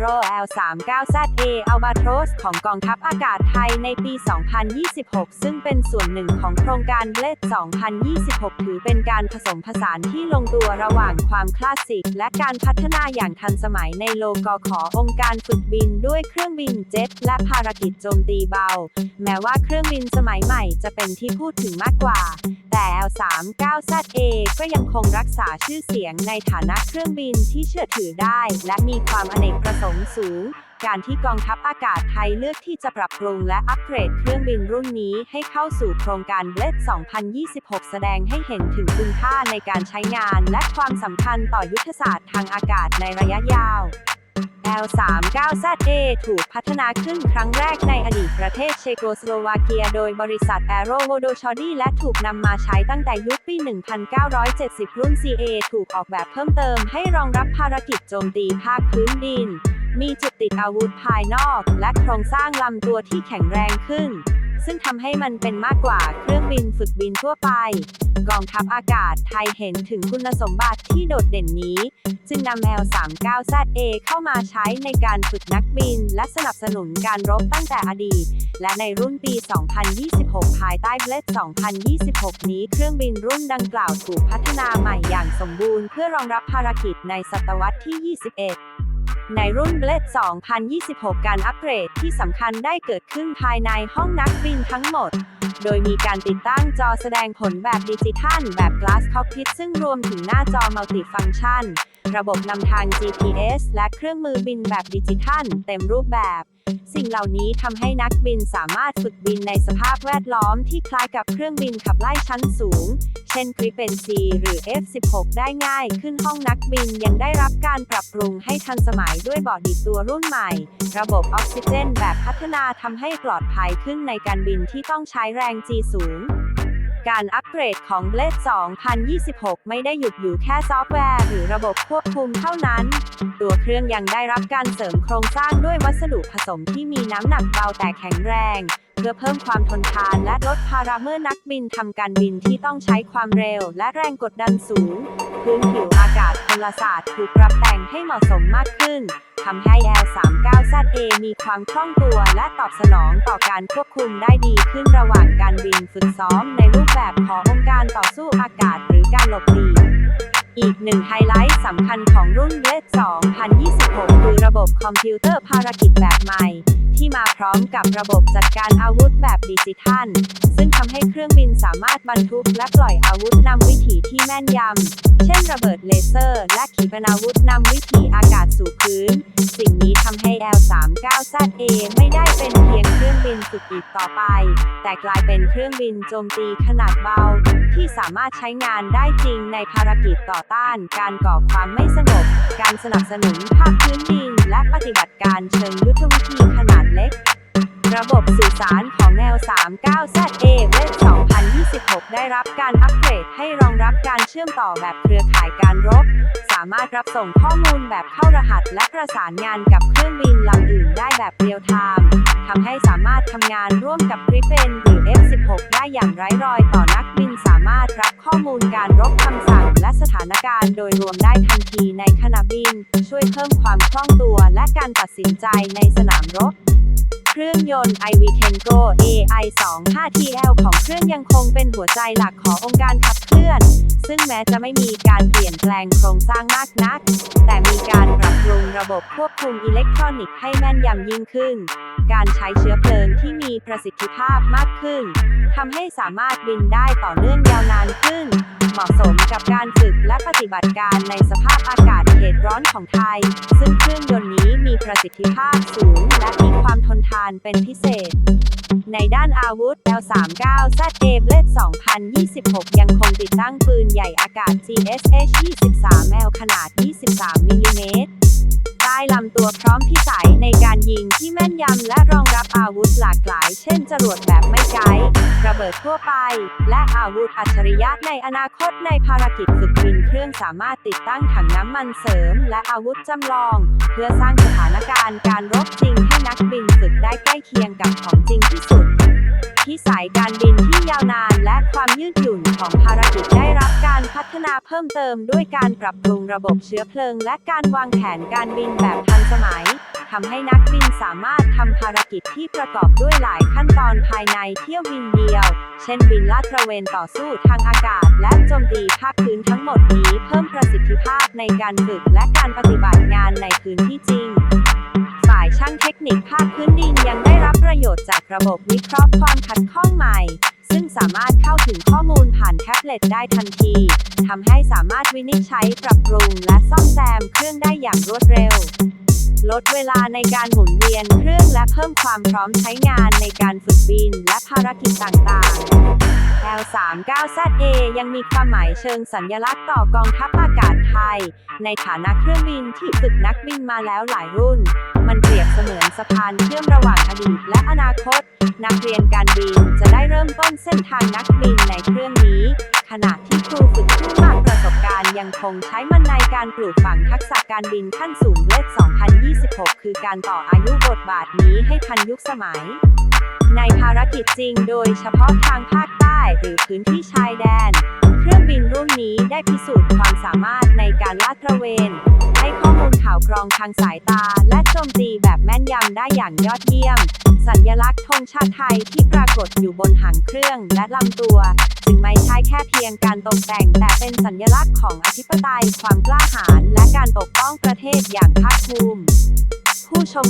Arrow L39ZA Albatros ของกองทัพอากาศไทยในปี 2026 ซึ่งเป็นส่วนหนึ่งของโครงการ Blade 2026 ถือเป็นการผสมผสานที่ลงตัวระหว่างความคลาสสิก และการพัฒนาอย่างทันสมัยในโลกขอองค์การฝึกบินด้วยเครื่องบินเจ็ตและภารกิจโจมตีเบา แม้ว่าเครื่องบินสมัยใหม่จะเป็นที่พูดถึงมากกว่า แต่ L39ZA ก็ยังคงรักษาชื่อเสียงในฐานะเครื่องบินที่เชื่อถือได้ และมีความอเนกประสงค์สูง การที่กองทัพอากาศไทยเลือกที่จะปรับปรุงและอัปเกรดเครื่องบินรุ่นนี้ให้เข้าสู่โครงการ Blade 2026 แสดงให้เห็นถึงคุณค่าในการใช้งานและความสำคัญต่อยุทธศาสตร์ทางอากาศในระยะยาว L39ZA ถูกพัฒนาขึ้นครั้งแรกในอดีตประเทศเชโกสโลวาเกีย โดยบริษัท Aero v o d o c h o d y และถูกนำมาใช้ตั้งแต่ยุคปี 1970 รุ่น CA ถูกออกแบบเพิ่มเติมให้รองรับภารกิจโจมตีภาคพื้นดิน มีจุดติดอาวุธภายนอก และโครงสร้างลำตัวที่แข็งแรงขึ้น ซึ่งทำให้มันเป็นมากกว่าเครื่องบินฝึกบินทั่วไป กองทัพอากาศไทยเห็นถึงคุณสมบัติที่โดดเด่นนี้ จึงนำ L39ZA เข้ามาใช้ในการฝึกนักบิน และสนับสนุนการรบตั้งแต่อดีต และในรุ่นปี 2026 ภายใต้ Blade 2026 นี้เครื่องบินรุ่นดังกล่าวถูกพัฒนาใหม่อย่างสมบูรณ์ เพื่อรองรับภารกิจในศตวรรษที่ 21 ในรุ่น Blade 2026 การอัปเกรดที่สำคัญได้เกิดขึ้นภายในห้องนักบินทั้งหมด โดยมีการติดตั้งจอแสดงผลแบบดิจิทัล แบบ Glass Cockpit ซึ่งรวมถึงหน้าจอมัลติฟังก์ชัน ระบบนำทาง GPS และเครื่องมือบินแบบดิจิทัล เต็มรูปแบบ สิ่งเหล่านี้ทำให้นักบินสามารถฝึกบินในสภาพแวดล้อมที่คล้ายกับเครื่องบินขับไล่ชั้นสูง เช่น Gripen C หรือ F16 ได้ง่ายขึ้นห้องนักบินยังได้รับการปรับปรุงให้ทันสมัยด้วยเบาะดิดตัวรุ่นใหม่ ระบบออกซิเจนแบบพัฒนาทำให้ปลอดภัยขึ้นในการบินที่ต้องใช้แรง G สูง การอัปเกรดของ Blade 2026 ไม่ได้หยุดอยู่แค่ซอฟต์แวร์ หรือระบบควบคุมเท่านั้น ตัวเครื่องยังได้รับการเสริมโครงสร้างด้วยวัสดุผสมที่มีน้ำหนักเบาแต่แข็งแรง เพื่อเพิ่มความทนทานและลดภาระเมื่อนักบินทำการบินที่ต้องใช้ความเร็วและแรงกดดันสูง พื้นผิวอากาศพลศาสตร์ถูกปรับแต่งให้เหมาะสมมากขึ้นทำให้ L39ZA มีความคล่องตัวและตอบสนองต่อการควบคุมได้ดีขึ้นระหว่างการบินฝึกซ้อมในรูปแบบขององค์การต่อสู้อากาศหรือการหลบหลีกอีกหนึ่งไฮไลท์สำคัญของรุ่น Blade 2026 คือระบบคอมพิวเตอร์ภารกิจแบบใหม่ที่มาพร้อมกับระบบจัดการอาวุธแบบดิจิทัล ซึ่งทำให้เครื่องบินสามารถบรรทุกและปล่อยอาวุธนำวิถีที่แม่นยำ เช่นระเบิดเลเซอร์ และขีปนาวุธนำวิถีอากาศสู่พื้น สิ่งนี้ทำให้ L39ZA ไม่ได้เป็นเพียงเครื่องบินฝึกอีกต่อไป แต่กลายเป็นเครื่องบินโจมตีขนาดเบา ที่สามารถใช้งานได้จริงในภารกิจต่อต้าน การก่อความไม่สงบ การสนับสนุนภาคพื้นดินและปฏิบัติการเชิงยุทธวิธีขนาดเล็ก ระบบสื่อสารของแนว 39ZA เวท2026 ได้รับการอัปเกรดให้รองรับการเชื่อมต่อแบบเครือข่ายการรบ สามารถรับส่งข้อมูลแบบเข้ารหัสและประสานงานกับเครื่องบินลำอื่นได้แบบเรียลไทม์ทำให้สามารถทำงานร่วมกับ Gripen หรือ F16 ได้อย่างไร้รอยต่อนักบินสามารถรับข้อมูลการรบคำสั่งและสถานการณ์โดยรวมได้ทันทีในขณะบิน ช่วยเพิ่มความคล่องตัวและการตัดสินใจในสนามรบ รื่องยนต์ iV Tengo AI 25 TL ของเครื่องยังคงเป็นหัวใจหลักขององค์การขับเคลื่อน ซึ่งแม้จะไม่มีการเปลี่ยนแปลงโครงสร้างมากนัก แต่มีการปรับปรุงระบบควบคุมอิเล็กทรอนิกส์ให้แม่นยำยิ่งขึ้น การใช้เชื้อเพลิงที่มีประสิทธิภาพมากขึ้นทำให้สามารถบินได้ต่อเนื่องยาวนานขึ้น เหมาะสมกับการฝึกและปฏิบัติการในสภาพอากาศ ร้อนของไทย ซึ่งเครื่องยนต์นี้มีประสิทธิภาพสูง และมีความทนทานเป็นพิเศษ ในด้านอาวุธ L39ZA Blade 2026 ยังคงติดตั้งปืนใหญ่อากาศ GSH 23 L ขนาด 23มิลลิเมตร ลำตัวพร้อมพิสัยในการยิงที่แม่นยำและรองรับอาวุธหลากหลาย เช่นจรวดแบบไม่ไกด์ระเบิดทั่วไป และอาวุธอัจฉริยะในอนาคตในภารกิจฝึกบินเครื่องสามารถติดตั้งถังน้ำมันเสริม และอาวุธจำลอง เพื่อสร้างสถานการณ์การรบจริงให้นักบินฝึกได้ใกล้เคียงกับของจริงที่สุด ที่สายการบินที่ยาวนาน และความยืดหยุ่นของภารกิจได้รับการพัฒนาเพิ่มเติมด้วยการปรับปรุงระบบเชื้อเพลิง และการวางแผนการบินแบบทันสมัยทำให้นักบินสามารถทำภารกิจที่ประกอบด้วยหลายขั้นตอนภายในเที่ยวบินเดียว เช่นบินลาดตระเวนต่อสู้ทางอากาศ และโจมตีภาคพื้นทั้งหมดนี้เพิ่มประสิทธิภาพในการฝึกและการปฏิบัติงานในพื้นที่จริง ฝ่ายช่างเทคนิคภาคพื้นดินยัง ประโยชน์จากระบบวิเคราะห์ความขัดข้องใหม่ ซึ่งสามารถเข้าถึงข้อมูลผ่านแท็บเล็ตได้ทันทีทำให้สามารถวินิจฉัยปรับปรุง และซ่อมแซมเครื่องได้อย่างรวดเร็ว ลดเวลาในการหมุนเวียนเครื่องและเพิ่มความพร้อมใช้งานในการฝึกบินและภารกิจต่างๆ L39ZA ยังมีความหมายเชิงสัญลักษณ์ต่อกองทัพอากาศไทย ในฐานะเครื่องบินที่ฝึกนักบินมาแล้วหลายรุ่น มันเปรียบเสมือนสะพานเชื่อมระหว่างอดีตและอนาคต นักเรียนการบินจะได้เริ่มต้นเส้นทางนักบินในเครื่องนี้ ขณะที่ครูฝึกผู้มากประสบการณ์ยังคงใช้มันในการปลูกฝังทักษะการบินขั้นสูงเลข2026 คือการต่ออายุบทบาทนี้ให้ทันยุคสมัย ในภารกิจจริงโดยเฉพาะทางภาคใต้หรือพื้นที่ชายแดน เครื่องบินรุ่นนี้ได้พิสูจน์ความสามารถในการลาดตระเวน ให้ข้อมูลข่าวกรองทางสายตาและโจมตีแบบ ม่นยำได้อย่างยอดเยี่ยม สัญลักษณ์ธงชาติไทยที่ปรากฏอยู่บนหางเครื่องและลำตัว จึงไม่ใช่แค่เพียงการตกแต่ง แต่เป็นสัญลักษณ์ของอธิปไตยความกล้าหาญและการปกป้องประเทศอย่างภาคภูมิ ผู้ชม